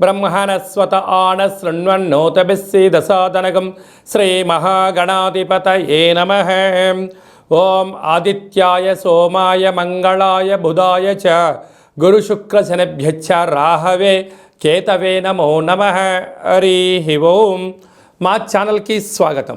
బ్రహ్మణస్వత ఆన శృణ్వన్నోతభిస్సీదసాదనగం శ్రీమహాగణాధిపతయే నమ ఓం ఆదిత్యాయ సోమాయ మంగళాయ బుధాయ చ గురుశుక్రశనభ్యచ్చ రాహవే కేతవే నమో నమ హరి ఓం మా ఛానల్కి స్వాగతం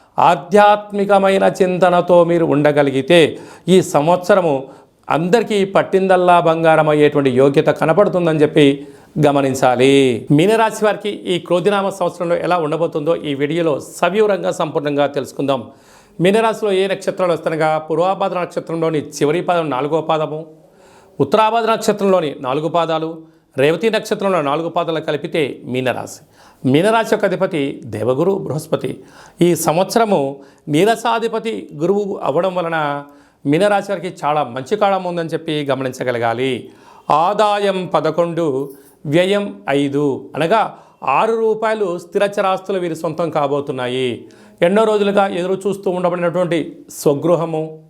ఆధ్యాత్మికమైన చింతనతో మీరు ఉండగలిగితే ఈ సంవత్సరము అందరికీ పట్టిందల్లా బంగారం అయ్యేటువంటి యోగ్యత కనపడుతుందని చెప్పి గమనించాలి. మీనరాశి వారికి ఈ క్రోధినామ సంవత్సరంలో ఎలా ఉండబోతుందో ఈ వీడియోలో సవివరంగా సంపూర్ణంగా తెలుసుకుందాం. మీనరాశిలో ఏ నక్షత్రాలు వస్తనగా పూర్వాభాద్ర నక్షత్రంలోని చివరి పాదం నాలుగో పాదము ఉత్తరాభాద్ర నక్షత్రంలోని నాలుగు పాదాలు రేవతి నక్షత్రంలో నాలుగు పాదాలు కలిపితే మీనరాశి. మీనరాశి యొక్క అధిపతి దేవగురు బృహస్పతి. ఈ సంవత్సరము నీరసాధిపతి గురువు అవ్వడం వలన మీనరాశి వారికి చాలా మంచి కాలం ఉందని చెప్పి గమనించగలగాలి. ఆదాయం పదకొండు వ్యయం ఐదు. అనగా ఆరు రూపాయలు స్థిరచరాస్తులు వీరి సొంతం కాబోతున్నాయి. ఎన్నో రోజులుగా ఎదురు చూస్తూ ఉండబడినటువంటి స్వగృహము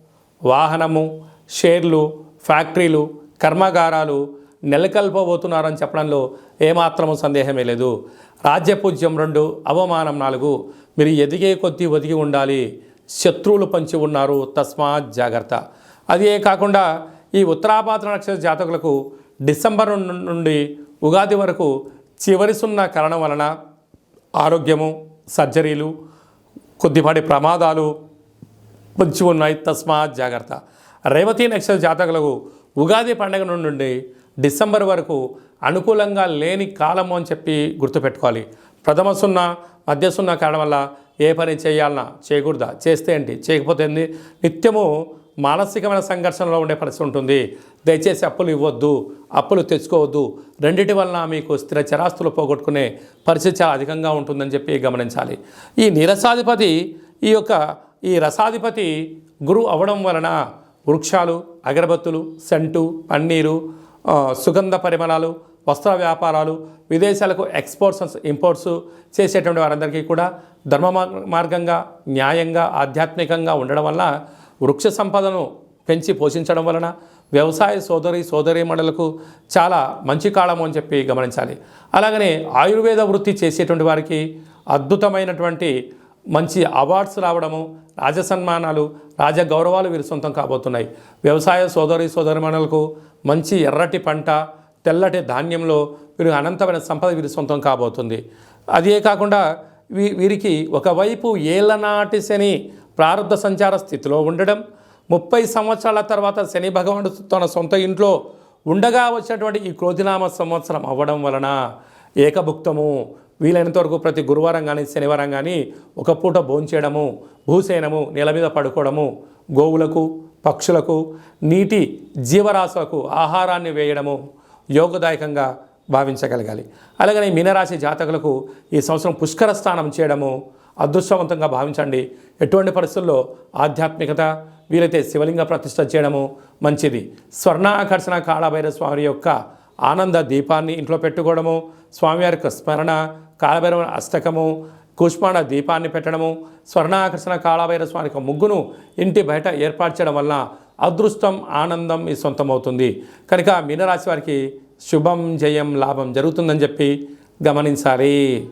వాహనము షేర్లు ఫ్యాక్టరీలు కర్మాగారాలు నెలకొల్పబోతున్నారని చెప్పడంలో ఏమాత్రము సందేహమే లేదు. రాజ్యపూజ్యం రెండు అవమానం నాలుగు. మీరు ఎదిగే కొద్దీ ఒదిగి ఉండాలి. శత్రువులు పంచి ఉన్నారు. తస్మాత్ జాగ్రత్త. అదే కాకుండా ఈ ఉత్తరాపాత్ర నక్షత్ర జాతకులకు డిసెంబర్ నుండి ఉగాది వరకు చివరి సున్న కారణం వలన ఆరోగ్యము సర్జరీలు కొద్దిపాటి ప్రమాదాలు పొంచి ఉన్నాయి. తస్మాత్ జాగ్రత్త. రేవతి నక్షత్ర జాతకులకు ఉగాది పండుగ నుండి డిసెంబర్ వరకు అనుకూలంగా లేని కాలము అని చెప్పి గుర్తుపెట్టుకోవాలి. ప్రథమ సున్నా మధ్య సున్నా కారణం వల్ల ఏ పని చేయాలన్నా చేయకూడదా? చేస్తే ఏంటి? చేయకపోతే ఏంది? నిత్యము మానసికమైన సంఘర్షణలో ఉండే పరిస్థితి ఉంటుంది. దయచేసి అప్పులు ఇవ్వద్దు అప్పులు తెచ్చుకోవద్దు. రెండిటి వలన మీకు స్థిర చరాస్తులు పోగొట్టుకునే పరిస్థితి చాలా అధికంగా ఉంటుందని చెప్పి గమనించాలి. ఈ నీరసాధిపతి ఈ యొక్క ఈ రసాధిపతి గురువు అవ్వడం వలన వృక్షాలు అగరబత్తులు సెంటు పన్నీరు సుగంధ పరిమళాలు వస్త్ర వ్యాపారాలు విదేశాలకు ఎక్స్పోర్ట్స్ ఇంపోర్ట్స్ చేసేటువంటి వారందరికీ కూడా ధర్మ మార్గంగా న్యాయంగా ఆధ్యాత్మికంగా ఉండడం వల్ల వృక్ష సంపదను పెంచి పోషించడం వలన వ్యవసాయ సోదరి సోదరీమణులకు చాలా మంచి కాలం అని చెప్పి గమనించాలి. అలాగనే ఆయుర్వేద వృత్తి చేసేటువంటి వారికి అద్భుతమైనటువంటి మంచి అవార్డ్స్ రావడము రాజ సన్మానాలు రాజ గౌరవాలు వీరి సొంతం కాబోతున్నాయి. వ్యవసాయ సోదరి సోదరిమణులకు మంచి ఎర్రటి పంట తెల్లటి ధాన్యంలో వీరు అనంతమైన సంపద వీరి సొంతం కాబోతుంది. అదే కాకుండా వీ వీరికి ఒకవైపు ఏళ్ళనాటి శని ప్రారంభ సంచార స్థితిలో ఉండడం ముప్పై సంవత్సరాల తర్వాత శని భగవానుడు తన సొంత ఇంట్లో ఉండగా వచ్చినటువంటి ఈ క్రోధినామ సంవత్సరం అవ్వడం వలన ఏకభుక్తము. వీలైనంత వరకు ప్రతి గురువారం కానీ శనివారం కానీ ఒక పూట భోంచేయడము భూసేనము నేల మీద పడుకోవడము గోవులకు పక్షులకు నీటి జీవరాశులకు ఆహారాన్ని వేయడము యోగదాయకంగా భావించగలగాలి. అలాగనే మీనరాశి జాతకులకు ఈ సంవత్సరం పుష్కర స్నానం చేయడము అదృష్టవంతంగా భావించండి. ఎటువంటి పరిస్థితుల్లో ఆధ్యాత్మికత వీలైతే శివలింగ ప్రతిష్ట చేయడము మంచిది. స్వర్ణాకర్షణ కాళభైర స్వామి యొక్క ఆనంద దీపాన్ని ఇంట్లో పెట్టుకోవడము స్వామివారి యొక్క స్మరణ కాలభైరవ అష్టకము కూష్మాణ దీపాన్ని పెట్టడము స్వర్ణాకర్షణ కాళభైరవ స్వామి ముగ్గును ఇంటి బయట ఏర్పాటు చేయడం వలన అదృష్టం ఆనందం మీ సొంతమవుతుంది. కనుక మీనరాశి వారికి శుభం జయం లాభం జరుగుతుందని చెప్పి గమనించాలి.